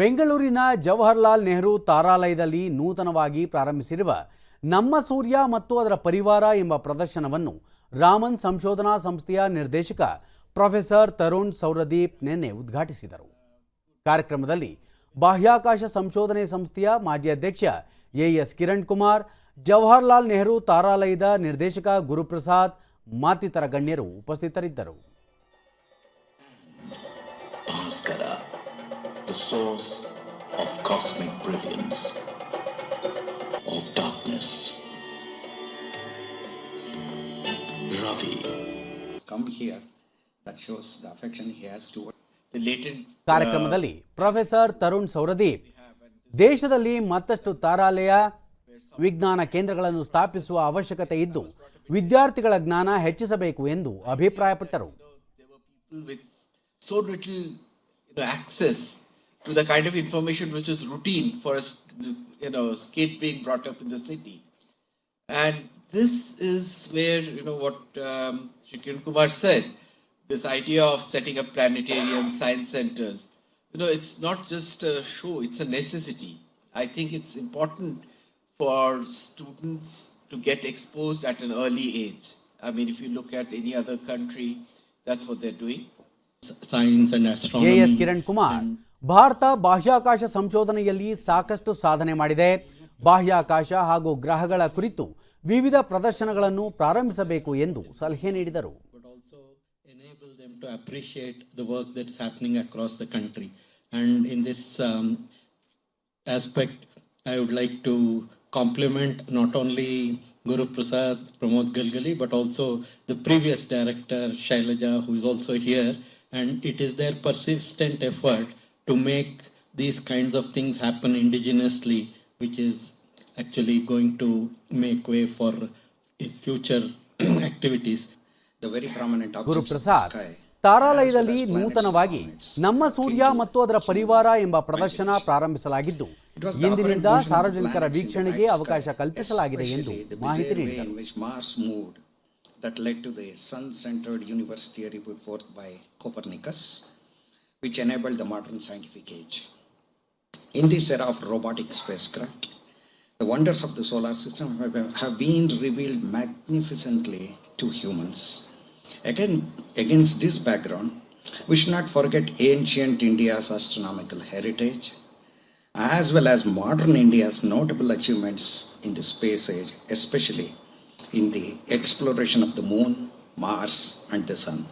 ಬೆಂಗಳೂರಿನ ಜವಹರ್ಲಾಲ್ ನೆಹರು ತಾರಾಲಯದಲ್ಲಿ ನೂತನವಾಗಿ ಪ್ರಾರಂಭಿಸಿರುವ ನಮ್ಮ ಸೂರ್ಯ ಮತ್ತು ಅದರ ಪರಿವಾರ ಎಂಬ ಪ್ರದರ್ಶನವನ್ನು ರಾಮನ್ ಸಂಶೋಧನಾ ಸಂಸ್ಥೆಯ ನಿರ್ದೇಶಕ ಪ್ರೊಫೆಸರ್ ತರುಣ್ ಸೌರದೀಪ್ ನಿನ್ನೆ ಉದ್ಘಾಟಿಸಿದರು. ಕಾರ್ಯಕ್ರಮದಲ್ಲಿ ಬಾಹ್ಯಾಕಾಶ ಸಂಶೋಧನೆ ಸಂಸ್ಥೆಯ ಮಾಜಿ ಅಧ್ಯಕ್ಷ ಎಎಸ್ ಕಿರಣ್ ಕುಮಾರ್ ಜವಹರ್ಲಾಲ್ ನೆಹರು ತಾರಾಲಯದ ನಿರ್ದೇಶಕ ಗುರುಪ್ರಸಾದ್ ಮತ್ತಿತರ ಗಣ್ಯರು ಉಪಸ್ಥಿತರಿದ್ದರು. The source of cosmic brilliance, of darkness. Ravi, come here, that shows the affection he has towards. the latent ಕಾರ್ಯಕ್ರಮದಲ್ಲಿ ಪ್ರೊಫೆಸರ್ ತರುಣ್ ಸೌರದೀಪ್ ದೇಶದಲ್ಲಿ ಮತ್ತಷ್ಟು ತಾರಾಲಯ ವಿಜ್ಞಾನ ಕೇಂದ್ರಗಳನ್ನು ಸ್ಥಾಪಿಸುವ ಅವಶ್ಯಕತೆ ಇದ್ದು ವಿದ್ಯಾರ್ಥಿಗಳ ಜ್ಞಾನ ಹೆಚ್ಚಿಸಬೇಕು ಎಂದು ಅಭಿಪ್ರಾಯಪಟ್ಟರು to the kind of information which is routine for a you know kid being brought up in the city, and this is where you know what um, Shikin Kumar said. This idea of setting up planetarium science centers, you know, it's not just a show; it's a necessity. I think it's important for students to get exposed at an early age. I mean, if you look at any other country, that's what they're doing. Science and astronomy. Yes, Kiran Kumar. And Bharat ಬಾಹ್ಯಾಕಾಶ ಸಂಶೋಧನೆಯಲ್ಲಿ ಸಾಕಷ್ಟು ಸಾಧನೆ ಮಾಡಿದೆ ಬಾಹ್ಯಾಕಾಶ ಹಾಗೂ ಗ್ರಹಗಳ ಕುರಿತು ವಿವಿಧ ಪ್ರದರ್ಶನಗಳನ್ನು ಪ್ರಾರಂಭಿಸಬೇಕು ಎಂದು ಸಲಹೆ ನೀಡಿದರು um, I would like to compliment not only Guru Prasad, Pramod Galgali, but also the previous director, Shailaja, who is also here. And it is their persistent effort to make these kinds of things happen indigenously, which is actually going to make way for future activities. the very prominent Guru Prasad. ತಾರಾಲಯದಲ್ಲಿ ನೂತನವಾಗಿ. ನಮ್ಮ ಸೂರ್ಯ ಮತ್ತು ಅದರ ಪರಿವಾರ ಎಂಬ ಪ್ರದರ್ಶನ ಪ್ರಾರಂಭಿಸಲಾಗಿದ್ದು ಇಂದಿನಿಂದ ಸಾರ್ವಜನಿಕರ ವೀಕ್ಷಣೆಗೆ ಅವಕಾಶ ಕಲ್ಪಿಸಲಾಗಿದೆ ಎಂದು ಮಾಹಿತಿ ನೀಡಿದರು which enabled the modern scientific age. In this era of robotic spacecraft, the wonders of the solar system have been revealed magnificently to humans. Again, against this background, we should not forget ancient India's astronomical heritage, as well as modern India's notable achievements in the space age, especially in the exploration of the moon, Mars, and the sun.